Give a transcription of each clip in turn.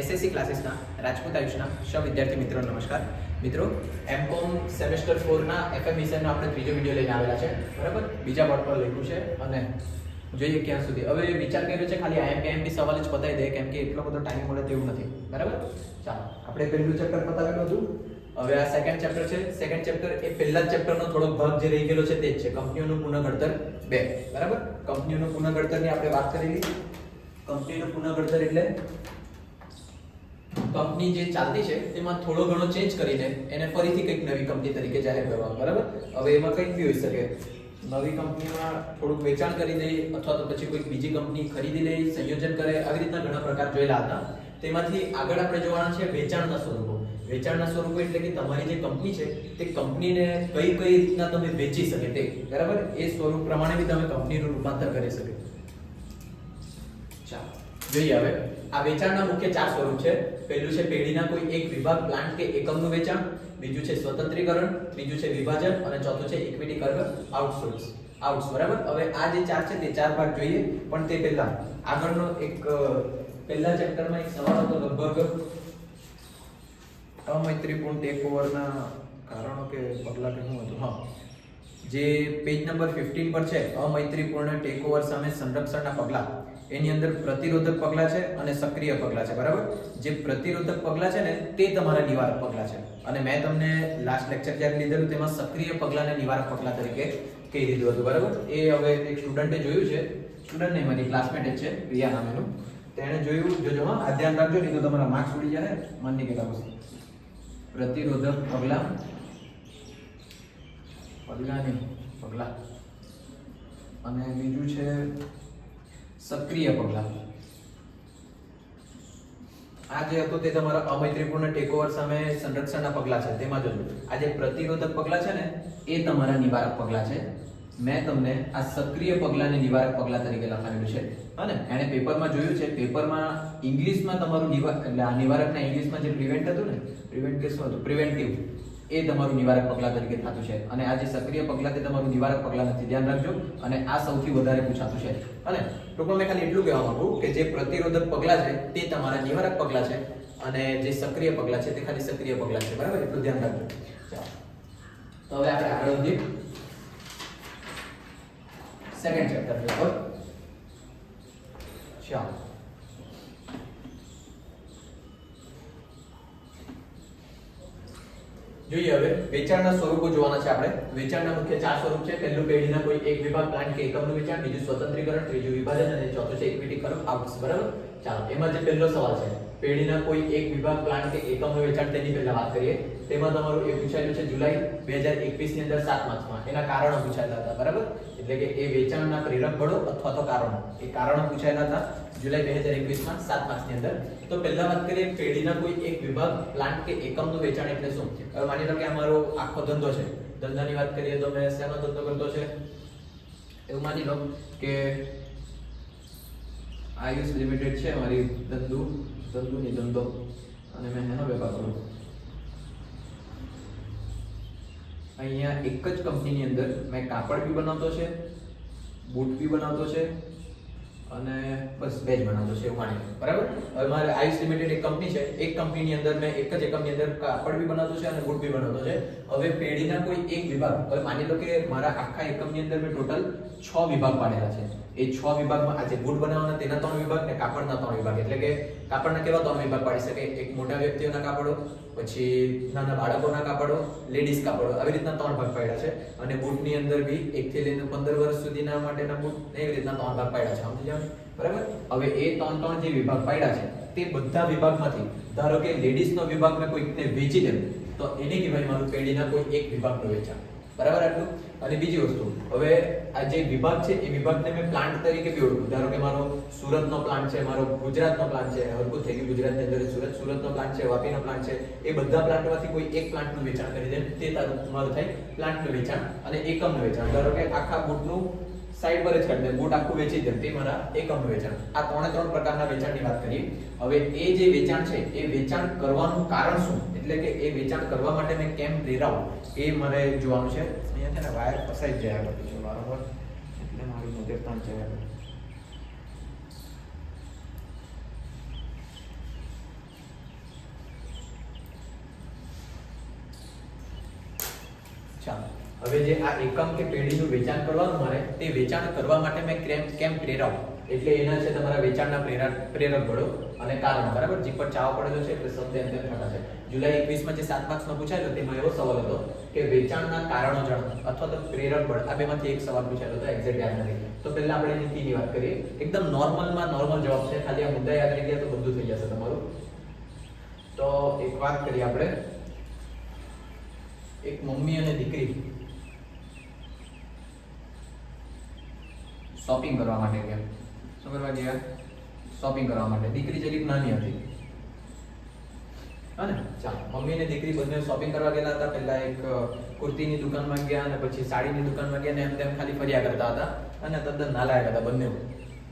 SSC ક્લાસીસના Rajput આયુષના સૌ વિદ્યાર્થી મિત્રો, નમસ્કાર. મિત્રો એમકોમ સેમેસ્ટર ફોરના એફએમ વિષયનો આપણે ત્રીજો વીડિયો લઈને આવેલા છે. બરાબર? બીજા બોર્ડ પર લખ્યું છે અને જોઈએ ક્યાં સુધી. હવે વિચાર કર્યો છે ખાલી આઈએમપી આઈએમપી સવાલ જ પતાવી દે કેમ કે એટલો બધો ટાઈમ મળે તેવું નથી. બરાબર? ચાલો, આપણે પહેલું ચેપ્ટર પતાવેલું હતું. હવે આ સેકન્ડ ચેપ્ટર છે. સેકન્ડ ચેપ્ટર એ પહેલા ચેપ્ટરનો થોડોક ભાગ જે રહી ગયેલો છે તે જ છે. કંપનીઓનું પુનઃઘડતર બે. બરાબર? કંપનીઓનું પુનઃઘડતરની આપણે વાત કરેલી. કંપનીનું પુનઃઘડતર એટલે કંપની જે ચાલતી છે તેમાં થોડો ઘણો ચેન્જ કરીને એને ફરીથી કંઈક નવી કંપની તરીકે જાહેર કરવા, બરાબર? હવે એમાં કંઈક બી હોઈ શકે. નવી કંપનીમાં થોડુંક વેચાણ કરી દે, અથવા તો પછી કોઈક બીજી કંપની ખરીદી લે, સંયોજન કરે, આવી રીતના ઘણા પ્રકાર જોયેલા હતા. તેમાંથી આગળ આપણે જોવાના છે વેચાણના સ્વરૂપો. વેચાણના સ્વરૂપો એટલે કે તમારી જે કંપની છે, તે કંપનીને કઈ કઈ રીતના તમે વેચી શકે તે, બરાબર? એ સ્વરૂપ પ્રમાણે બી તમે કંપનીનું રૂપાંતર કરી શકે. ચાલો, જોઈએ હવે. આ વેચાણના મુખ્ય ચાર સ્વરૂપ છે. પહેલું છે પેઢીના કોઈ એક વિભાગ પ્લાન્ટ કે એકમનું વેચાણ. બીજું છે સ્વતંત્રીકરણ. ત્રીજું છે વિભાજન. અને ચોથું છે ઇક્વિટી કર્વ આઉટસોર્સ આઉટ્સ બરાબર? હવે આ જે ચાર છે તે ચાર ભાગ જોઈએ, પણ તે પહેલા. આગળનો એક પહેલા ચેપ્ટરમાં એક સવાલ હતો લગભગ, અમૈત્રીપૂર્ણ ટેક ઓવરના કારણો કે પગલાં કે શું હતું? હા. જે પેજ નંબર 15 પર છે, અમૈત્રીપૂર્ણ ટેક ઓવર સામે સંરક્ષણના પગલાં. એની અંદર પ્રતિરોધક પગલાં છે અને સક્રિય પગલાં છે, બરાબર? જે પ્રતિરોધક પગલાં છે ને, તે તમારા નિવારક પગલાં છે. અને મેં તમને લાસ્ટ લેક્ચર જ્યારે લીધેલું તેમાં સક્રિય પગલાંને નિવારક પગલાં તરીકે કહી દીધું હતું, બરાબર? એ હવે એક સ્ટુડન્ટે જોયું છે. સ્ટુડન્ટ નહીં મારી ક્લાસમેટ છે, પ્રિયા નામેનું. તેણે જોયું, જોજો હા, આ ધ્યાન રાખજો, નહીં તો તમારા માર્ક્સ ઉડી જાય મન નહીં કહેતા પછી પ્રતિરોધક પગલાં. પગલાં નહીં, પગલાં. અને બીજું છે સક્રિય પગલાં. આ જે હતો તે તમારા અમૈત્રીપૂર્ણ ટેકઓવર સામે સંરક્ષણના પગલાં છે, તેમાં જોજો. આ જે પ્રતિરોધક પગલાં છે ને, એ તમારા નિવારક પગલાં છે. મેં તમને આ સક્રિય પગલાંને નિવારક પગલાં તરીકે લખાવેલું છે. અને એણે પેપરમાં જોયું છે, પેપરમાં ઇંગ્લિશમાં તમારું નિવારક આ નિવારકના ઇંગ્લિશમાં જે પ્રિવેન્ટ હતું ને પ્રિવેન્ટ કે શું હતું પ્રિવેન્ટિવ એ તમારું નિવારક પગલાં તરીકે થતું છે. અને આ જે સક્રિય પગલાં તે તમારું નિવારક પગલાં નથી. ધ્યાન રાખજો. અને આ સૌથી વધારે પૂછાતું છે. અને ટૂંકમાં મેં ખાલી એટલું કહેવા માંગુ કે જે પ્રતિરોધક પગલાં છે, તે તમારા નિવારક પગલાં છે. અને જે સક્રિય પગલાં છે, તે ખાલી સક્રિય પગલાં છે. બરાબર? એટલું ધ્યાન રાખજો. તો હવે આપણે આગળ વધીએ. સેકન્ડ ચેપ્ટર ચાલો. જોઈએ હવે. વેચાણના સ્વરૂપો જોવાના છે આપણે. વેચાણના મુખ્ય ચાર સ્વરૂપ છે. પહેલું પેઢીના કોઈ એક વિભાગ પ્લાન્ટ કે એકમનું વેચાણ, બીજું સ્વતંત્રીકરણ, ત્રીજું વિભાજન અને ચોથું છે ઇક્વિટી કર્વ. આઉટ્સ બરાબર? ચાલો, એમાં જે પહેલો સવાલ છે. પેઢીના કોઈ એક વિભાગ પ્લાન્ટ કે એકમનું વેચાણ, તેની પહેલા વાત કરીએ. તેમાં તમારું એ પૂછાયેલું છે જુલાઈ 2021 ની અંદર 7 માર્ચમાં. એના કારણો પૂછાયેલા હતા, બરાબર? એટલે કે એ વેચાણના પ્રેરક બળો અથવા તો કારણો. એ કારણો પૂછાયેલા હતા જુલાઈ 2021 માં 7 માર્ચની અંદર. તો પહેલા વાત કરીએ પેઢીના કોઈ એક વિભાગ, પ્લાન્ટ કે એકમનું વેચાણ એટલે શું? હવે માની લો કે અમારો આખો ધંધો છે. ધંધાની વાત કરીએ તો મેં શેનો ધંધો કરતો છે? એવું માની લો કે આયુષ લિમિટેડ છે મારી ધંધુ, ધંધુની ધંધો. અને મેં એનો વેપાર કરું અહીંયા એક જ કંપનીની અંદર મેં કાપડ બી બનાવતો છે, બૂટ બી બનાવતો છે અને બસ બે બનાવતો છે એવું બરાબર? હવે મારે આયુષ લિમિટેડ એક કંપની છે, એક કંપનીની અંદર મેં એક જ એકમની અંદર કાપડ બી બનાવતો છે અને બૂટ બી બનાવતો છે. હવે પેઢીના કોઈ એક વિભાગ, હવે માની લો કે મારા આખા એકમની અંદર મેં ટોટલ છ વિભાગ પાડેલા છે. એ છ વિભાગમાં આજે ગુડ બનાવવાના, તેના ત્રણ વિભાગ ને કાપડના ત્રણ વિભાગ. એટલે કે કાપડના કેવા ત્રણ વિભાગ પાડી શકે? એક મોટા વ્યક્તિઓના કાપડો, પછી નાના બાળકોના કાપડો લેડીઝ કાપડો. આવી રીતના ત્રણ ભાગ પાડ્યા છે. અને બૂટની અંદર બી એકથી લઈને પંદર વર્ષ સુધીના માટેના બૂટ એવી રીતના ત્રણ ભાગ પાડ્યા છે. સમજી જાવ બરાબર? હવે એ ત્રણ ત્રણ જે વિભાગ પાડ્યા છે, તે બધા વિભાગમાંથી, ધારો કે લેડીઝનો વિભાગ મેં કોઈકને વેચી દે, તો એને કહેવાય મારું પેઢીના કોઈ એક વિભાગનું વેચાણ. બરાબર આટલું? અને બીજી વસ્તુ, હવે આ જે વિભાગ છે, એ વિભાગને મેં પ્લાન્ટ તરીકે બી ઓળખું. ધારો કે મારો સુરતનો પ્લાન્ટ છે, મારો ગુજરાતનો પ્લાન્ટ છે હરકું થઈ ગયું ગુજરાતની અંદર સુરત, સુરતનો પ્લાન્ટ છે, વાપીનો પ્લાન્ટ છે, એ બધા પ્લાન્ટમાંથી કોઈ એક પ્લાન્ટનું વેચાણ કરી દે તે તારું, મારું થાય પ્લાન્ટનું વેચાણ અને એકમનું વેચાણ. ધારો કે આખા બૂટનું સાઈડ પર જ કરી દે. બૂટ આખું વેચી દે. તે મારા એકમ વેચાણ. આ ત્રણે ત્રણ પ્રકારના વેચાણની વાત કરીએ. હવે એ જે વેચાણ છે, એ વેચાણ કરવાનું કારણ શું? એટલે કે એ વેચાણ કરવા માટે મેં કેમ પ્રેરાવું એ મારે જોવાનું છે. અહીંયા છે ને વાયર ફસાઈ જાય છે બરાબર એટલે મારી મોટે પણ જાય ચાલો હવે જે આ એકમ કે પેઢીનું વેચાણ કરવાનું મારે, તે વેચાણ કરવા માટે મેં કેમ કેમ પ્રેરાવું એટલે એના છે તમારા વેચાણના પ્રેરક પ્રેરક બળો અને કારણ, બરાબર? જે પર ચાવ પડેલો છે, એટલે શબ્દ અંતે થતા છે. જુલાઈ એકવીસમાં જે સાત માર્ક્સમાં પૂછાયેલો, તેમાં એવો સવાલ હતો કે વેચાણના કારણો જાણો અથવા તો પ્રેરક બળ આ બેમાંથી એક સવાલ પૂછાયેલો હતો એક્ઝેક્ટ યાદ નથી. તો પહેલાં આપણે નીતિની વાત કરીએ. એકદમ નોર્મલમાં નોર્મલ જવાબ છે. ખાલી આ મુદ્દા યાદ રહી ગયા તો બધું થઈ જશે તમારું. તો એક વાત કરીએ આપણે. એક મમ્મી અને દીકરી શોપિંગ કરવા માટે ગયા. શું કરવા ગયા? શોપિંગ કરવા માટે. દીકરી જરીક નાની હતી. હા ને? ચાલો મમ્મી અને દીકરી બંને શોપિંગ કરવા ગયેલા હતા. પહેલા એક કુર્તીની દુકાનમાં ગયા અને પછી સાડીની દુકાનમાં ગયા ને એમ તેમ ખાલી ફર્યા કરતા હતા અને તદ્દન નાલાયક હતા બંને.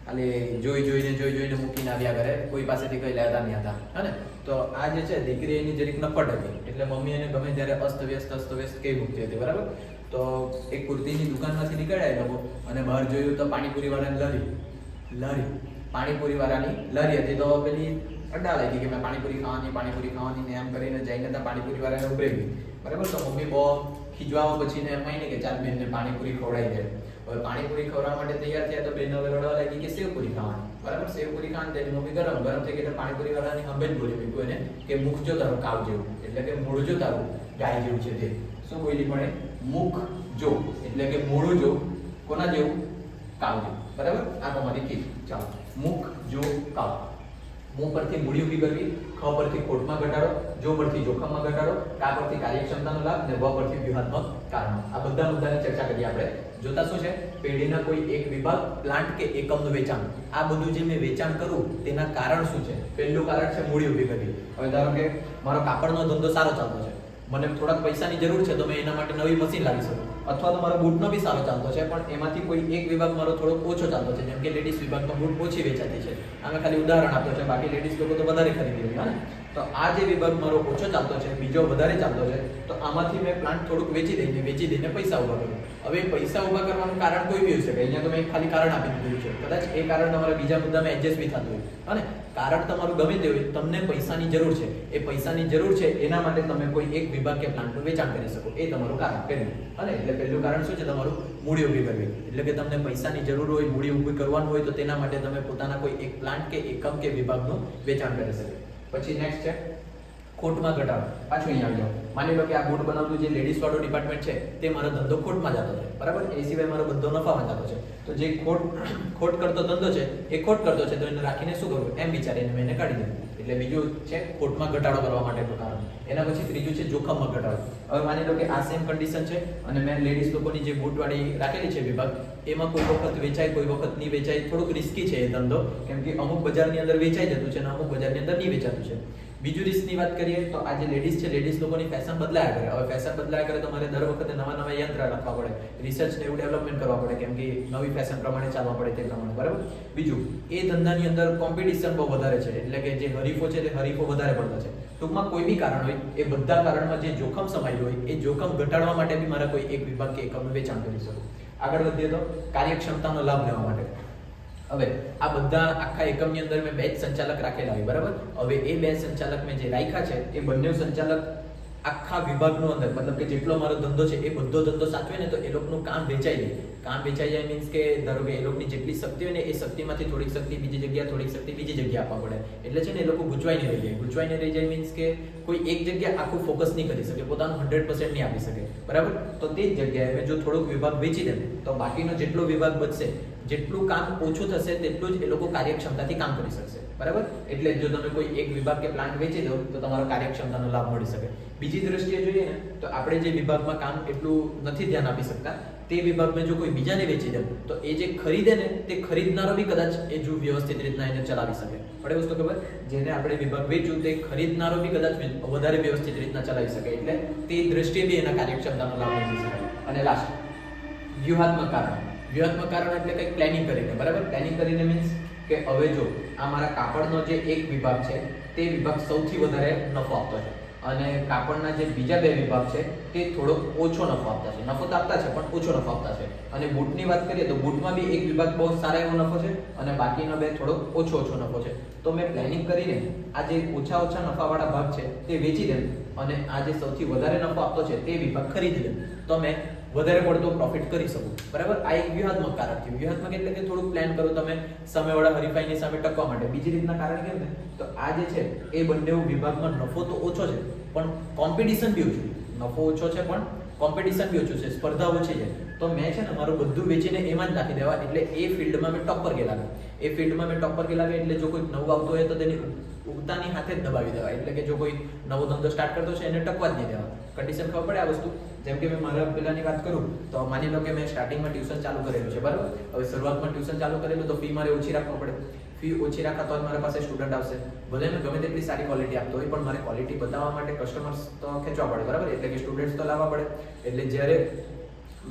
ખાલી જોઈ જોઈને જોઈ જોઈને મૂકીને આવ્યા કરે. કોઈ પાસેથી કઈ લેતા નહીં હતા. હે ને? તો આ જે છે દીકરી એની જરીક નફટ હતી. એટલે મમ્મી એને ગમે ત્યારે અસ્તવ્યસ્ત અસ્તવ્યસ્ત કેવી મૂકતી હતી. બરાબર? તો એક કુર્તીની દુકાનમાંથી નીકળ્યા એ લોકો અને બહાર જોયું તો પાણીપુરી વાળાની લારી લારી પાણીપુરી વાળાની લારી હતી તો પેલી અડ્ડા લાગી કે મેં પાણીપુરી ખાવાની પાણીપુરી ખાવાની ને એમ કરીને જઈને ત્યાં પાણીપુરી વાળાને ઉભરાઈ ગઈ. બરાબર? તો મમ્મી બહુ ખીજવામાં પછી ને એમ માની કે ચાલ બેનને પાણીપુરી ખવડાવી દે. હવે પાણીપુરી ખવડાવવા માટે તૈયાર થયા તો બેન હવે રડવા લાગી કે સેવપુરી ખાવાની. બરાબર? સેવપુરી ખાવાની તેની મમ્મી ગરમ ગરમ થઈ ગઈ પાણીપુરી વાળાની હંભે જ બોલી મૂક્યું એને કે મુખ જો તારું કાવ જેવું, એટલે કે મૂળ જો તારું ગાય જેવું છે તે. શું બોલી પણ? મુખ જો, એટલે કે મોઢું જો, કોના જેવું? કાવ જેવું. બરાબર? આ તમારી કીધું ચાલો. મુખ જો કાવ મું પરથી મૂડી ઊભી કરવી, ખ પરથી ખોટમાં ઘટાડો, જો પરથી જોખમમાં ઘટાડો, કા પરથી કાર્યક્ષમતાનો લાભ, ને વ પરથી વ્યૂહાત્મક કારણો. આ બધા મુદ્દાની ચર્ચા કરીએ આપણે. જોતા શું છે? પેઢીના કોઈ એક વિભાગ પ્લાન્ટ કે એકમનું વેચાણ. આ બધું જે મેં વેચાણ કરું, તેના કારણ શું છે? પહેલું કારણ છે મૂડી ઊભી કરવી. હવે ધારો કે મારો કાપડનો ધંધો સારો ચાલતો છે. મને થોડાક પૈસાની જરૂર છે તો મેં એના માટે નવી મશીન લાવી શકું. અથવા તો મારો બૂટનો બી સારો ચાલતો છે, પણ એમાંથી કોઈ એક વિભાગ મારો થોડો ઓછો ચાલતો છે, જેમ કે લેડીઝ વિભાગમાં બૂટ ઓછી વેચાતી છે. આમે ખાલી ઉદાહરણ આપ્યો છે, બાકી લેડીઝ લોકો તો વધારે ખરીદી રહ્યા ને? તો આ જે વિભાગ મારો ઓછો ચાલતો છે, બીજો વધારે ચાલતો છે, તો આમાંથી મેં પ્લાન્ટ થોડુંક વેચી દઈને વેચી દઈને પૈસા ઊભા કર્યું. હવે પૈસા ઊભા કરવાનું કારણ કોઈ બી હોઈ શકે. અહીંયા તો મેં ખાલી કારણ આપી દીધું છે. કદાચ એ કારણ તમારા બીજા મુદ્દામાં એડજસ્ટ બી થતું હોય. અને કારણ તમારું ગમે તે હોય, તમને પૈસાની જરૂર છે. એ પૈસાની જરૂર છે, એના માટે તમે કોઈ એક વિભાગ કે પ્લાન્ટનું વેચાણ કરી શકો. એ તમારું કારણ કર્યું અને એટલે પહેલું કારણ શું છે? તમારું મૂડી ઊભી કરવી. એટલે કે તમને પૈસાની જરૂર હોય, મૂડી ઊભી કરવાનું હોય, તો તેના માટે તમે પોતાના કોઈ એક પ્લાન્ટ કે એકમ કે વિભાગનું વેચાણ કરી શકો. પછી નેક્સ્ટ છે ખોટમાં ઘટાડો. પાછું અહીંયા આવી જાઓ. માની લો કે આ બૂટ બનાવતું જે લેડીઝ વાળો ડિપાર્ટમેન્ટ છે, તે મારો ધંધો ખોટમાં જતો છે. બરાબર? એ સિવાય મારો બધો નફામાં જતો છે. તો જે ખોટ ખોટ કરતો ધંધો છે, એ ખોટ કરતો છે, તો એને રાખીને શું કરવું? એમ વિચારીને મેં એને કાઢી દીધું. એટલે બીજું છે ખોટમાં ઘટાડો કરવા માટેનું કારણ એના પછી ત્રીજું છે જોખમમાં ઘટાડો. હવે માની લો કે આ સેમ કન્ડિશન છે અને મેં લેડીઝ લોકોની જે બૂટવાળી રાખેલી છે વિભાગ, એમાં કોઈ વખત વેચાય, કોઈ વખત નહીં વેચાય, થોડુંક રિસ્કી છે એ ધંધો. કેમ કે અમુક બજારની અંદર વેચાઈ જતું છે અને અમુક બજારની અંદર નહીં વેચાતું છે. બીજું રિસ્કની વાત કરીએ તો આ જે લેડીઝ છે લેડીઝ લોકોની ફેશન બદલાયા કરે. હવે ફેશન બદલાયા કરે તો મારે દર વખતે નવા નવા યંત્ર રાખવા પડે. રિસર્ચ ને એવું ડેવલપમેન્ટ કરવા પડે કેમ કે નવી ફેશન પ્રમાણે ચાલવા પડે તે પ્રમાણે. બરાબર? બીજું, એ ધંધાની અંદર કોમ્પિટિશન બહુ વધારે છે. એટલે કે જે હરીફો છે તે હરીફો વધારે પડતા છે. ટૂંકમાં કોઈ બી કારણ હોય, એ બધા કારણમાં જે જોખમ સમાયેલું હોય, એ જોખમ ઘટાડવા માટે બી મારે કોઈ એક વિભાગ કે એકમનું વેચાણ કરી શકું. આગળ વધીએ તો કાર્યક્ષમતાનો લાભ લેવા માટે. હવે આ બધા આખા એકમની અંદર મેં બે જ સંચાલક રાખેલા હોય, બરાબર? હવે એ બે સંચાલક મેં જે રાખ્યા છે, એ બંને સંચાલક આખા વિભાગનો અંદર, મતલબ કે જેટલો મારો ધંધો છે, એ બધો ધંધો સાચવે ને તો એ લોકોનું કામ વેચાઈ જાય કામ વેચાઈ જાય મીન્સ કે ધારો કે એ લોકોની જેટલી શક્તિ હોય ને, એ શક્તિમાંથી થોડીક શક્તિ બીજી જગ્યા થોડીક શક્તિ બીજી જગ્યાએ આપવા પડે. એટલે છે ને એ લોકો ગૂંચવાઈને રહી જાય. ગૂંચવાઈને રહી જાય મીન્સ કે કોઈ એક જગ્યાએ આખું ફોકસ નહીં કરી શકે, પોતાનું હંડ્રેડ પર્સન્ટ નહીં આપી શકે. બરાબર? તો તે જ જગ્યાએ જો થોડોક વિભાગ વેચી દે તો બાકીનો જેટલો વિભાગ બચશે જેટલું કામ ઓછું થશે, તેટલું જ એ લોકો કાર્યક્ષમતાથી કામ કરી શકશે. બરાબર? એટલે જો તમે કોઈ એક વિભાગ કે પ્લાન્ટ વેચી દો, તો તમારો કાર્યક્ષમતાનો લાભ મળી શકે. બીજી દ્રષ્ટિએ જોઈએ ને, તો આપણે જે વિભાગમાં કામ એટલું નથી ધ્યાન આપી શકતા, તે વિભાગમાં જો કોઈ બીજાને વેચી દે, તો એ જે ખરીદે ને, તે ખરીદનારો બી કદાચ એ જો વ્યવસ્થિત રીતના એને ચલાવી શકે. પડે વસ્તુ ખબર? જેને આપણે વિભાગ વેચ્યું, તે ખરીદનારો બી કદાચ વધારે વ્યવસ્થિત રીતના ચલાવી શકે. એટલે તે દ્રષ્ટિએ બી એના કાર્યક્ષમતાનો લાભ મળી શકે. અને લાસ્ટ વ્યૂહાત્મક કારણ. વ્યૂહાત્મક કારણ એટલે કંઈક પ્લાનિંગ કરીને, બરાબર? પ્લાનિંગ કરીને મીન્સ કે હવે જો આ મારા કાપડનો જે એક વિભાગ છે, તે વિભાગ સૌથી વધારે નફો આપતો છે. અને કાપડના જે બીજા બે વિભાગ છે, તે થોડો ઓછો નફો આપતા છે. નફો તો આપતા છે, પણ ઓછો નફો આપતા છે. અને બૂટની વાત કરીએ તો બૂટમાં બી એક વિભાગ બહુ સારા એવો નફો છે અને બાકીનો બે થોડો ઓછો ઓછો નફો છે. તો મેં પ્લાનિંગ કરીને આ જે ઓછા ઓછા નફાવાળા ભાગ છે, તે વેચી દેમ. અને આ જે સૌથી વધારે નફો આપતો છે, તે વિભાગ ખરીદી લેમ તો મેં વધારે પડતો પ્રોફિટ કરી શકું. બરાબર? આ એક વ્યૂહાત્મક કારણ થયું વ્યૂહાત્મક એટલે કે થોડુંક પ્લાન કરો તમે સામેવાળા હરીફાઈની સામે ટકવા માટે. બીજી રીતના કારણ કેમ ને તો આ જે છે, એ બંને વિભાગમાં નફો તો ઓછો છે, પણ કોમ્પિટિશન બી ઓછું. છે નફો ઓછો છે, પણ કોમ્પિટિશન બી ઓછું છે. સ્પર્ધા ઓછી છે. તો મેં છે ને મારું બધું વેચીને એમાં જ નાખી દેવા એટલે એ ફિલ્ડમાં મેં ટોપ પર ગયેલા એ ફિલ્ડમાં મેં ટોપ પર ગયેલા એટલે જો કોઈ નવું આવતું હોય તો તેની ઉગતાની હાથે જ દબાવી દેવા. એટલે કે જો કોઈ નવો ધંધો સ્ટાર્ટ કરતો છે, એને ટકવા જ નહીં દેવા. કન્ડિશન ખબર પડે આ વસ્તુ? જેમ કે મેં મારા પેલાની વાત કરું, તો માની લો કે મેં સ્ટાર્ટિંગમાં ટ્યુશન ચાલુ કરેલું છે, બરાબર? હવે શરૂઆતમાં ટ્યુશન ચાલુ કરેલું તો ફી મારે ઓછી રાખવા પડે. ફી ઓછી રાખા તો જ મારા પાસે સ્ટુડન્ટ આવશે. ભલે મેં ગમે તેટલી સારી ક્વોલિટી આપતો હોય, પણ મારે ક્વોલિટી બતાવવા માટે કસ્ટમર્સ તો ખેંચવા પડે, બરાબર? એટલે કે સ્ટુડન્ટ્સ તો લાવવા પડે. એટલે જ્યારે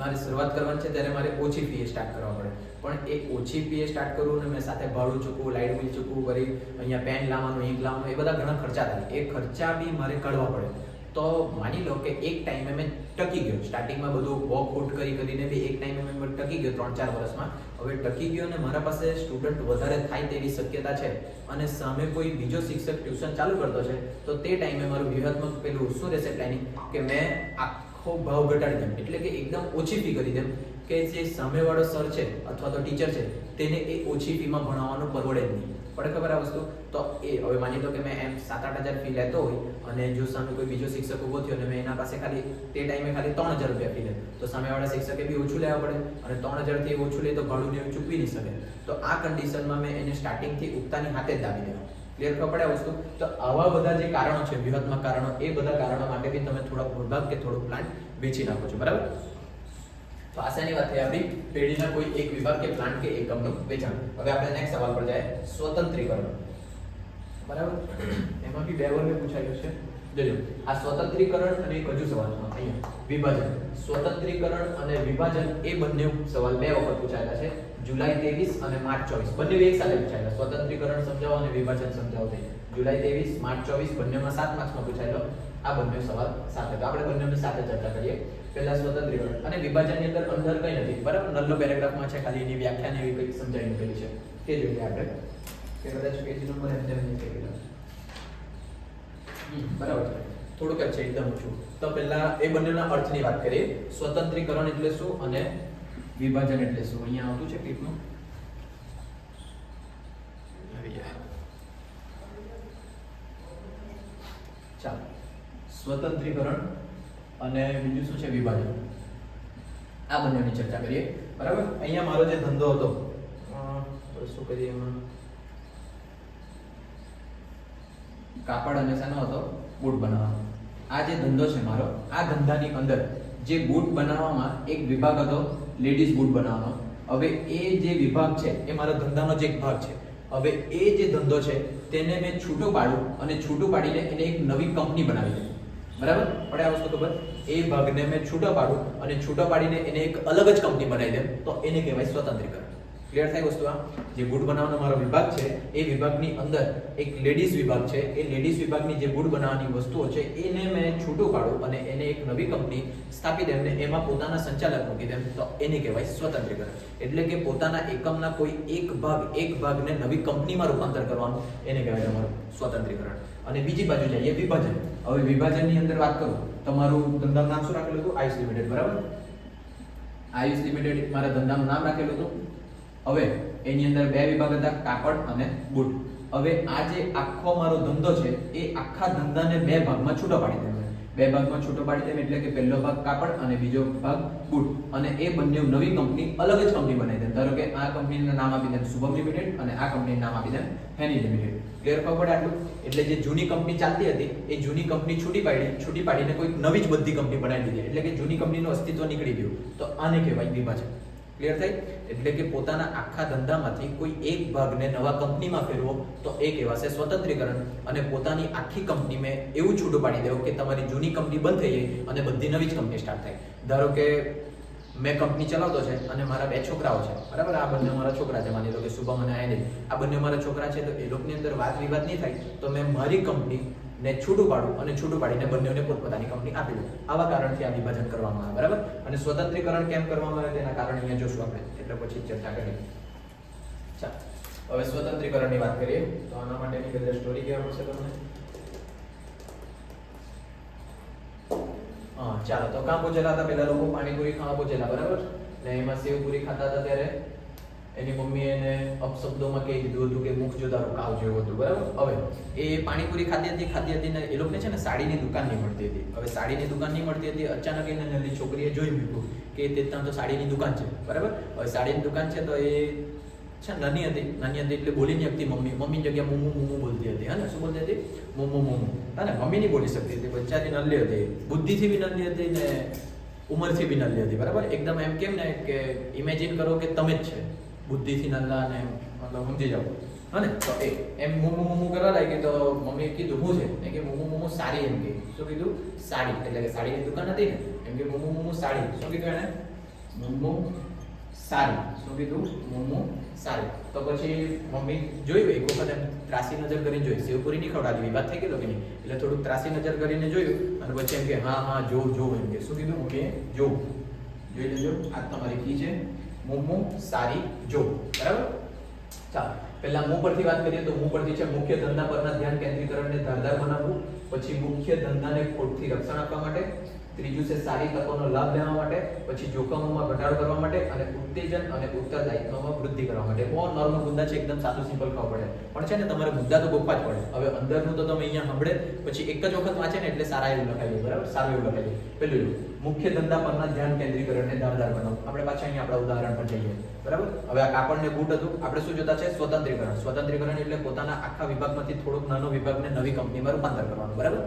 મારે શરૂઆત કરવાની છે, ત્યારે મારે ઓછી ફી સ્ટાર્ટ કરવા પડે. પણ એ ઓછી ફી સ્ટાર્ટ કરું ને મેં સાથે ભાડું ચૂકવું લાઇટ બિલ ચૂકવું કરી અહીંયા પેન લાવવાનું ઇંક લાવવાનું, એ બધા ઘણા ખર્ચા થાય. એ ખર્ચા બી મારે કાઢવા પડે. તો માની લો કે એક ટાઈમે મેં ટકી ગયો. સ્ટાર્ટિંગમાં બધું વોક આઉટ કરી કરીને બી એક ટાઈમે મેં ટકી ગયો ત્રણ ચાર વર્ષમાં. હવે ટકી ગયો ને મારા પાસે સ્ટુડન્ટ વધારે થાય તેવી શક્યતા છે. અને સામે કોઈ બીજો શિક્ષક ટ્યુશન ચાલુ કરતો છે, તો તે ટાઈમે મારું વ્યૂહાત્મક પેલું શું રહેશે પ્લાનિંગ કે મેં આખો ભાવ ઘટાડી દેમ એટલે કે એકદમ ઓછી ફી કરી દેમ કે જે સામેવાળો સર છે અથવા તો ટીચર છે, તેને એ ઓછી ફીમાં ભણાવવાનું પરવડે જ નહીં. પડે ખબર આ વસ્તુ, તો એ હવે માની લો કે મેં એમ સાત આઠ હજાર ફી લેતો હોય અને જો સામે કોઈ બીજો શિક્ષક ઊભો થયો અને મેં એના પાસે ખાલી તે ટાઈમે ખાલી ત્રણ હજાર રૂપિયા ફી લે તો સામેવાળા શિક્ષકે બી ઓછું લેવા પડે અને ત્રણ હજારથી ઓછું લે તો ભાડું ને ચૂકવી નહીં શકે. તો આ કન્ડિશનમાં મેં એને સ્ટાર્ટિંગથી ઉગતાની હાથે જ દાબી દેવા ક્લિયર ખબર આ વસ્તુ? તો આવા બધા જે કારણો છે, વ્યૂહાત્મક કારણો, એ બધા કારણો માટે બી તમે થોડા વિભાગ કે થોડું પ્લાન્ટ વેચી નાખો છો. બરાબર? તો આશાની વાત થઈ આપણી પેઢીના કોઈ એક વિભાગ કે પ્લાન્ટ કે એકમનું વેચાણ. હવે આપણે નેક્સ્ટ સવાલ પર જાય સ્વતંત્રીકરણ. બરાબર? એમાં બી બે વર્ગે પૂછાયું છે. જોજો આ સ્વતંત્રીકરણ અને એક હજુ સવાલ છે. અહીંયા. વિભાજન. સ્વતંત્રીકરણ અને વિભાજન એ બંને સવાલ બે વખત પૂછાયેલા છે. જુલાઈ ત્રેવીસ અને માર્ચ ચોવીસ. બંને એક સાથે પૂછાયેલા. સ્વતંત્રીકરણ સમજાવો અને વિભાજન સમજાવો થઈ જુલાઈ ત્રેવીસ માર્ચ ચોવીસ બંનેમાં સાત માર્ક્સમાં પૂછાયેલો. આ બંને સવાલ સાથે. તો આપણે બંનેની સાથે ચર્ચા કરીએ. પહેલા સ્વતંત્રીકરણ અને વિભાજનની અંદર અંદર કંઈ નથી. બરાબર? નલ્લો પેરેગ્રાફમાં છે ખાલી એની વ્યાખ્યા એવી કંઈક સમજાવી મૂકેલી છે. તે જોઈએ આપણે. કે કદાચ પેજ નંબર એમ. હમ, બરાબર છે. થોડુંક જ છે એકદમ ઓછું. તો પહેલા એ બંનેના અર્થની વાત કરીએ. સ્વતંત્રીકરણ એટલે શું? અને વિભાજન એટલે શું? અહીંયા આવતું છે ગયા. ચાલો. સ્વતંત્રીકરણ અને બીજું શું છે વિભાજન? આ બંનેની ચર્ચા કરીએ. બરાબર? અહીંયા મારો જે ધંધો હતો. શું કરીએ એમાં? કાપડ અને શાનો હતો? બૂટ બનાવવાનો. આ જે ધંધો છે મારો આ ધંધાની અંદર જે બૂટ બનાવવામાં એક વિભાગ હતો લેડીઝ બૂટ બનાવવાનો. હવે એ જે વિભાગ છે, એ મારા ધંધાનો જ એક ભાગ છે. હવે એ જે ધંધો છે, તેને મેં છૂટો પાડું અને છૂટું પાડીને એને એક નવી કંપની બનાવી દીધી. બરાબર? પડે આ વસ્તુ ખબર? એ ભાગને મેં છૂટો પાડું અને છૂટો પાડીને એને એક અલગ જ કંપની બનાવી દેમ તો એને કહેવાય સ્વતંત્રીકરણ. ક્લિયર થાય વસ્તુ આ જે ગુડ બનાવવાનો મારો વિભાગ છે, એ વિભાગની અંદર એક લેડીઝ વિભાગ છે. એ લેડીઝ વિભાગની જે ગુડ બનાવવાની વસ્તુઓ છે, એને મેં છૂટું પાડું અને એને એક નવી કંપની સ્થાપી દેમ ને એમાં પોતાના સંચાલક મૂકી દેમ તો એને કહેવાય સ્વતંત્રીકરણ. એટલે કે પોતાના એકમના કોઈ એક ભાગ, એક ભાગને નવી કંપનીમાં રૂપાંતર કરવાનું, એને કહેવાય તમારું સ્વતંત્રીકરણ. અને બીજી બાજુ જઈએ વિભાજન. હવે વિભાજનની અંદર વાત કરું. તમારું ધંધાનું નામ શું રાખેલું હતું? આયુષ લિમિટેડ બરાબર? આયુષ લિમિટેડ મારા ધંધાનું નામ રાખેલું હતું? હવે એની અંદર બે વિભાગ હતા, કાપડ અને બૂટ. હવે આ જે આખો મારો ધંધો છે, એ આખા ધંધાને બે ભાગમાં છૂટો પાડી દેવાનો બે ભાગમાં છૂટો પાડી દેમ એટલે કે પહેલો ભાગ કાપડ અને બીજો ભાગ બૂટ. અને એ બંને નવી કંપની અલગ જ કંપની બનાવી દે. ધારો કે આ કંપનીનું નામ આપી દે શુભમ લિમિટેડ અને આ કંપનીનું નામ આપી દે હેની લિમિટેડ. ક્લિયર ખબર આટલું? એટલે જે જૂની કંપની ચાલતી હતી, એ જૂની કંપની છૂટી પાડી, છૂટી પાડીને કોઈ નવી જ બધી કંપની બનાવી દીધી. એટલે કે જૂની કંપનીનું અસ્તિત્વ નીકળી ગયું. તો આને કહેવાય વિભાજન ક્લિયર થાય એટલે કે પોતાના આખા ધંધામાંથી કોઈ એક ભાગને નવા કંપનીમાં ફેરવો, તો એ કહેવાશે સ્વતંત્રીકરણ. અને પોતાની આખી કંપની મેં એવું છૂટું પાડી દેવું કે તમારી જૂની કંપની બંધ થઈ જાય અને બધી નવી જ કંપની સ્ટાર્ટ થાય ધારો કે મેં કંપની ચલાવતો છે અને મારા બે છોકરાઓ છે. બરાબર? આ બંને મારા છોકરા છે. માની લો કે શુભમ અને આયનિલ આ બંને મારા છોકરા છે, તો એ લોકોની અંદર વાત વિવાદ નહીં થાય. તો મેં મારી કંપની ને છૂટું પાડું અને છૂટું પાડીને બંનેને પોતપોતાની કંપની આપી દઉં. આવા કારણથી આ વિભાજન કરવામાં આવે, બરાબર? અને સ્વતંત્રીકરણ કેમ કરવામાં આવે તેના કારણે અહીંયા જોશું આપણે, એટલે પછી ચર્ચા કરીએ. ચાલો. હવે સ્વતંત્રીકરણની વાત કરીએ, તો આના માટેની બધા સ્ટોરી કહેવા પડશે તમને? હા, ચાલો, તો કાં પહોંચેલા હતા પેલા લોકો? પાણીપુરી ખાવા પહોંચેલા બરાબર? ને એમાં સેવપુરી ખાતા હતા ત્યારે? એની મમ્મી એને અપશબ્દોમાં કહી દીધું હતું કે મુખ જો તારું જેવું હતું, બરાબર? હવે, એ પાણીપુરી ખાતી હતી ખાતી હતી ને એ લોકોને છે ને સાડીની દુકાન નહીં મળતી હતી. હવે સાડીની દુકાન નહીં મળતી હતી, અચાનક એને નલ્લી છોકરીએ જોઈ મૂક્યું કે તે ત્યાં તો સાડીની દુકાન છે, બરાબર? હવે સાડીની દુકાન છે તો એ છે નાની હતી નાની હતી એટલે બોલી નહીં શકતી મમ્મી. મમ્મી જગ્યા મુમુ મુમુ બોલતી હતી. હા શું બોલતી હતી? મુમુ મુમુ. હા ને? મમ્મી નહીં બોલી શકતી હતી, બચ્ચાથી નલ્લી હતી. બુદ્ધિથી બી નલ્લી હતી ને ઉંમરથી બી નલ્લી હતી, બરાબર? એકદમ એમ કેમ ને કે ઇમેજિન કરો કે તમે જ છે. બુદ્ધિથી નલ્લા ને મતલબ સમજી જાઓ. હા ને? તો એ એમ મોમું મુ કરવા લાગી તો મમ્મીએ કીધું હું છે? એ કે મુમુ મોમું સાડી એમ કે શું કીધું? સાડી. એટલે કે સાડીની દુકાન હતી ને એમ કે મોમું મોમું સાડી. શું કીધું એને? મુમુ સારી શું કીધું? મોમો સારી તો પછી મમ્મી જોયું એક વખત એમ ત્રાસી નજર કરીને જોઈ શિવપુરી નહીં ખવડાવી વાત થઈ ગયેલો કે નહીં એટલે થોડુંક ત્રાસી નજર કરીને જોયું અને પછી એમ કે હા હા જો જો એમ કે. શું કીધું? મમ્મીએ જો જોઈ લેજો આ તમારી કી છે. મોમો સારી જો બરાબર? ચાલો, પહેલા મુ પરથી વાત કરીએ તો મુ પરથી છે મુખ્ય ધંધા પરના ધ્યાન કેન્દ્રીકરણને ધારદાર બનાવવું પછી મુખ્ય ધંધાને ખોટથી રક્ષણ આપવા માટે, ત્રીજું છે સારી તકોનો લાભ લેવા માટે, પછી જોખમોમાં ઘટાડો કરવા માટે અને ઉત્તેજન અને ઉત્તરદાયિત્વમાં વૃદ્ધિ કરવા માટે. બહુ નોર્મલ મુદ્દા છે, એકદમ સાદું સિમ્પલ ખાવ પડે. પણ છે ને તમારે મુદ્દા તો ગોપવા જ પડે. હવે અંદરનું તો તમે અહીંયા સાંભળે, પછી એક જ વખત વાંચે ને એટલે સારા એવું લખાઈ બરાબર? સારું એવું લખાઈ પેલું મુખ્ય ધંધા પરના ધ્યાન કેન્દ્રીકરણને ધારદાર બનાવો આપણે પાછા અહીંયા આપણા ઉદાહરણ પર જઈએ. બરાબર? હવે આ કાપડ ને બૂટ હતું. આપણે શું જોતા છે? સ્વતંત્રીકરણ. સ્વતંત્રીકરણ એટલે પોતાના આખા વિભાગમાંથી થોડોક નાનો વિભાગને નવી કંપનીમાં રૂપાંતર કરવાનું. બરાબર?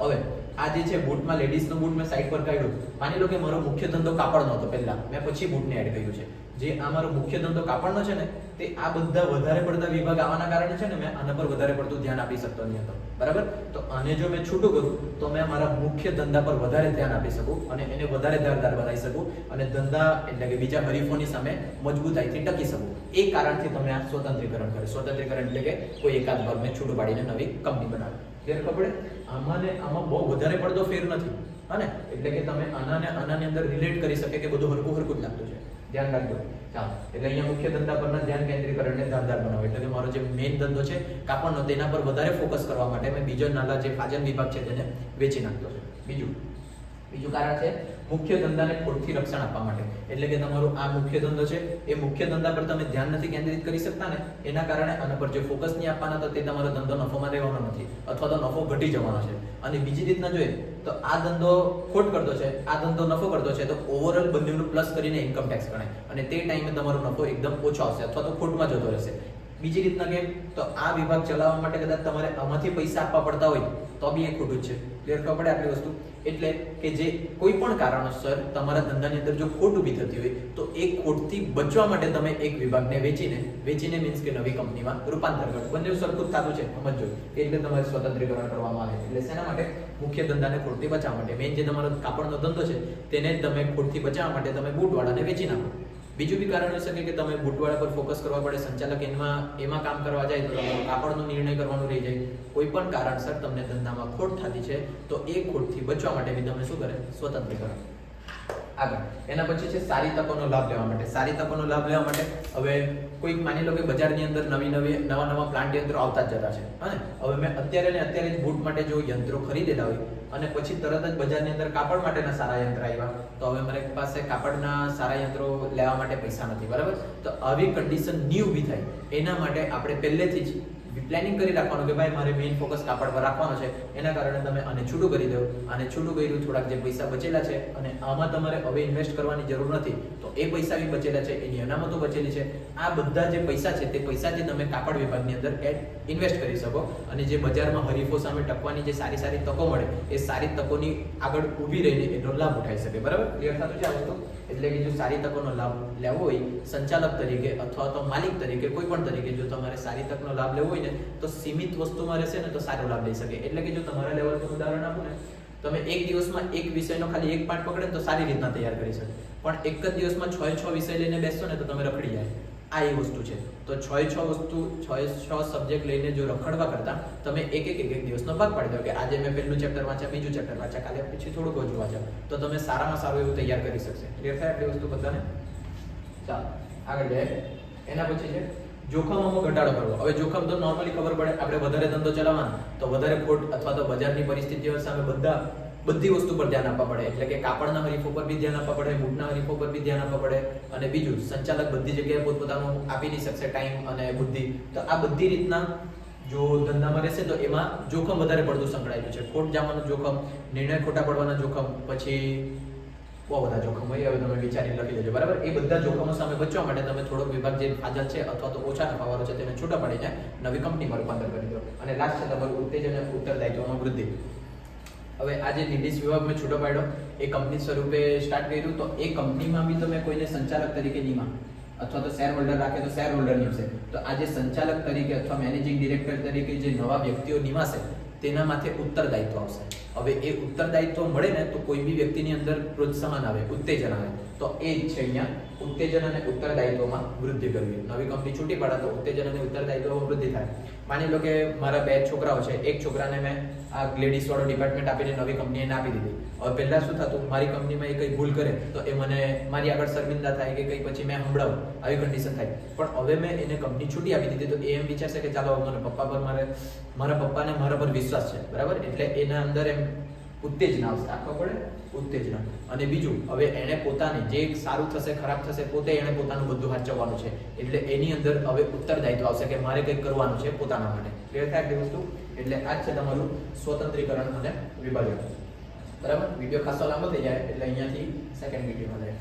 હવે, આ જે છે બૂટમાં, લેડીઝનો બૂટ મેં સાઈડ પર કાઢ્યું. માની લો કે મારો મુખ્ય ધંધો કાપડ હતો પહેલા. મેં પછી બૂટને એડ કર્યું છે. જે આ મારો મુખ્ય ધંધો કાપડનો છે ને, તે આ બધા વધારે પડતા વિભાગ આવવાના કારણે છે ને મેં આના પર વધારે પડતું ધ્યાન આપી શકતો નહીં હતો. બરાબર? તો આને જો મેં છૂટું કરું, તો મેં મારા મુખ્ય ધંધા પર વધારે ધ્યાન આપી શકું અને એને વધારે ધારદાર બનાવી શકું અને ધંધા એટલે કે બીજા હરીફોની સામે મજબૂતાઈથી ટકી શકું. એ કારણથી તમે આ સ્વતંત્રીકરણ કરે સ્વતંત્રીકરણ એટલે કે કોઈ એકાદ ભાગને છૂટું પાડીને નવી કંપની બનાવે. ક્લિયર ખબર? આમાં આમાં બહુ વધારે પડતો ફેર નથી. હા એટલે કે તમે આના ને આનાની અંદર રિલેટ કરી શકે કે બધું હરકું હરકું જ લાગતું છે. ધ્યાન રાખજો. હા એટલે અહીંયા મુખ્ય ધંધા પરના ધ્યાન કેન્દ્રીકરણને ધારદાર બનાવો. એટલે કે મારો જે મેઇન ધંધો છે, કાપડનો, તેના પર વધારે ફોકસ કરવા માટે મેં બીજો નાના જે ફાજન વિભાગ છે, તેને વેચી નાખતો છે. બીજું બીજું કારણ છે મુખ્ય ધંધાને ખોટથી રક્ષણ આપવા માટે. એટલે કે તમારો આ મુખ્ય ધંધો છે, એ મુખ્ય ધંધા પર તમે ધ્યાન નથી કેન્દ્રિત કરી શકતા ને, એના કારણે આના પર જે ફોકસ નહીં આપવાના તો તે તમારો ધંધો નફોમાં રહેવાનો નથી અથવા તો નફો ઘટી જવાનો છે. અને બીજી રીતના જોઈએ તો આ ધંધો ખોટ કરતો છે, આ ધંધો નફો કરતો છે, તો ઓવરઓલ બંનેનું પ્લસ કરીને ઇન્કમ ટેક્સ ગણાય. અને તે ટાઈમે તમારો નફો એકદમ ઓછો આવશે અથવા તો ખોટમાં જતો રહેશે. બીજી રીતના કેમ તો આ વિભાગ ચલાવવા માટે કદાચ તમારે આમાંથી પૈસા આપવા પડતા હોય, તો બી એ ખોટું છે. ક્લિયર ખબર પડે આટલી વસ્તુ? એટલે કે જે કોઈ પણ કારણોસર તમારા ધંધાની અંદર જો ખોટ ઊભી થતી હોય, તો એ ખોટથી બચવા માટે તમે એક વિભાગને વેચીને વેચીને મીન્સ કે નવી કંપનીમાં રૂપાંતર કરો. બંને સરખું જ થતું છે, સમજો એટલે તમારે સ્વતંત્રીકરણ કરવામાં આવે એટલે શેના માટે? મુખ્ય ધંધાને ખોટથી બચાવવા માટે. મેઇન જે તમારો કાપડનો ધંધો છે, તેને તમે ખોટથી બચાવવા માટે તમે બૂટવાળાને વેચી નાખો. બીજું બી કારણ હોઈ શકે કે તમે બુટવાળા પર ફોકસ કરવા પડે, સંચાલક એમાં એમાં કામ કરવા જાય તો કાપડનો નિર્ણય કરવાનો રહી જાય. કોઈ પણ કારણસર તમને ધંધામાં ખોટ થતી છે, તો એ ખોટથી બચવા માટે બી તમે શું કરે? સ્વતંત્રીકરણ આગળ. એના પછી છે સારી તકોનો લાભ લેવા માટે. સારી તકોનો લાભ લેવા માટે હવે કોઈક માની લો કે બજારની અંદર નવી નવી, નવા નવા પ્લાન્ટ યંત્રો આવતા જ જતા છે. અને હવે મેં અત્યારે ને અત્યારે જ બૂટ માટે જો યંત્રો ખરીદેલા હોય અને પછી તરત જ બજારની અંદર કાપડ માટેના સારા યંત્ર આવ્યા તો હવે મારી પાસે કાપડના સારા યંત્રો લેવા માટે પૈસા નથી, બરાબર? તો આવી કન્ડિશનની ઊભી થાય. એના માટે આપણે પહેલેથી જ પ્લાનિંગ કરી રાખવાનું કે ભાઈ મારે મેઇન ફોકસ કાપડ પર રાખવાનો છે, એના કારણે તમે આને છૂટું કરી દો. આને છૂટું કર્યું, થોડાક જે પૈસા બચેલા છે અને આમાં તમારે હવે ઇન્વેસ્ટ કરવાની જરૂર નથી, તો એ પૈસા બી બચેલા છે, એની અનામતો બચેલી છે. આ બધા જે પૈસા છે તે પૈસાથી તમે કાપડ વિભાગની અંદર એડ ઇન્વેસ્ટ કરી શકો અને જે બજારમાં હરીફો સામે ટકવાની જે સારી સારી તકો મળે, એ સારી તકોની આગળ ઊભી રહીને એનો લાભ ઉઠાઈ શકે. બરાબર? ક્લિયર થતું છે આ વસ્તુ? એટલે કે જો સારી તકોનો લાભ લેવો હોય, સંચાલક તરીકે અથવા તો માલિક તરીકે, કોઈ પણ તરીકે જો તમારે સારી તકનો લાભ લેવો હોય ને, તો સીમિત વસ્તુમાં રહેશે ને તો સારો લાભ લઈ શકે. એટલે કે જો તમારા લેવલનું ઉદાહરણ આપું ને, તમે એક દિવસમાં એક વિષયનો ખાલી એક પાઠ પકડે તો સારી રીતના તૈયાર કરી શકે. પણ એક જ દિવસમાં છ છ વિષય લઈને બેસશો ને તો તમે રખડી જાય. આ એ વસ્તુ છે. તો છ છ વસ્તુ, છ છ સબ્જેક્ટ લઈને જો રખડવા કરતા તમે એક એક એક એક દિવસનો ભાગ પાડી દો કે આજે મેં પહેલું ચેપ્ટર વાંચ્યા, બીજું ચેપ્ટર વાંચ્યા, કાલે પછી થોડુંક ઓછું વાંચ્યા. તો તમે સારામાં સારું એવું તૈયાર કરી શકશે. ક્લિયર થાય આપણી વસ્તુ બધાને? ચાલો, આગળ જાય એના પછી છે, જોખમોમાં ઘટાડો કરવો. હવે જોખમ તો નોર્મલી ખબર પડે. આપણે વધારે ધંધો ચલાવવાનો, તો વધારે ખોટ અથવા તો બજારની પરિસ્થિતિઓ સામે બધા બધી વસ્તુ પર ધ્યાન આપવા પડે. એટલે કે કાપડના હરીફો પર બી ધ્યાન આપવા પડે, બૂટના હરીફો પર બી ધ્યાન આપવા પડે અને બીજું, સંચાલક બધી જગ્યાએ પોતપોતાનું આપી નહીં શકશે ટાઈમ અને બુદ્ધિ. તો આ બધી રીતના જો ધંધામાં રહેશે તો એમાં જોખમ વધારે પડતું સંકળાયેલું છે. ખોટ જવાનું જોખમ, નિર્ણય ખોટા પડવાના જોખમ, પછી બહુ બધા જોખમ હોય, હવે તમે વિચારી લખી દેજો. બરાબર? એ બધા જોખમો સામે બચવા માટે તમે થોડોક વિભાગ જે ફાજલ છે અથવા તો ઓછા નફાવાળો છે તેને છૂટા પડી જાય નવી કંપનીમાં રૂપાંતર કરી દો. અને લાસ્ટ છે, તમારું ઉત્તેજન અને ઉત્તરદાયિત્વમાં વૃદ્ધિ. હવે આજે નિર્દેશ વિભાગ મેં છૂટો પાડ્યો, એ કંપની સ્વરૂપે સ્ટાર્ટ કર્યું. તો એ કંપનીમાં બી તમે કોઈને સંચાલક તરીકે નિમા અથવા તો શેર હોલ્ડર રાખે તો શેર હોલ્ડર નિમશે તો આજે સંચાલક તરીકે અથવા મેનેજિંગ ડિરેક્ટર તરીકે જે નવા વ્યક્તિઓ નિમાશે તેના માથે ઉત્તરદાયિત્વ આવશે. હવે એ ઉત્તરદાયિત્વ મળે ને તો કોઈ બી વ્યક્તિની અંદર પ્રોત્સાહન આવે, ઉત્તેજન આવે. તો એ જ છે અહીંયા ઉત્તેજન અને ઉત્તરદાયિત્વમાં વૃદ્ધિ કરવી. નવી કંપની છૂટી પડે તો ઉત્તેજન અને ઉત્તરદાયિત્વમાં વૃદ્ધિ થાય. માની લો કે મારા બે છોકરાઓ છે. એક છોકરાને મેં આ લેડીઝ વાળો ડિપાર્ટમેન્ટ આપીને નવી કંપનીને આપી દીધી. હવે પહેલા શું થતું? મારી કંપનીમાં એ કંઈ ભૂલ કરે તો એ મને મારી આગળ શર્મિંદા થાય કે કંઈ પછી મેં સંભળાવું. આવી કન્ડિશન થાય. પણ હવે મેં એને કંપની છૂટી આપી દીધી તો એ એમ વિચારશે કે ચાલો મને પપ્પા પર મારે, મારા પપ્પાને મારા પર વિશ્વાસ છે. બરાબર? એટલે એના અંદર એમ ઉત્તેજના આવશે, આખો પડે? ઉત્તેજના. અને બીજું, હવે એણે પોતાને જે સારું થશે, ખરાબ થશે, પોતે એણે પોતાનું બધું હાચવવાનું છે. એટલે એની અંદર હવે ઉત્તરદાયિત્વ આવશે કે મારે કંઈક કરવાનું છે પોતાના માટે. ક્લિયર થાય એટલી વસ્તુ? એટલે આ છે તમારું સ્વતંત્રીકરણ અને વિભાજન. બરાબર? વીડિયો ખાસો લાંબો થઈ જાય, એટલે અહીંયાથી સેકન્ડ વિડીયોમાં જાય.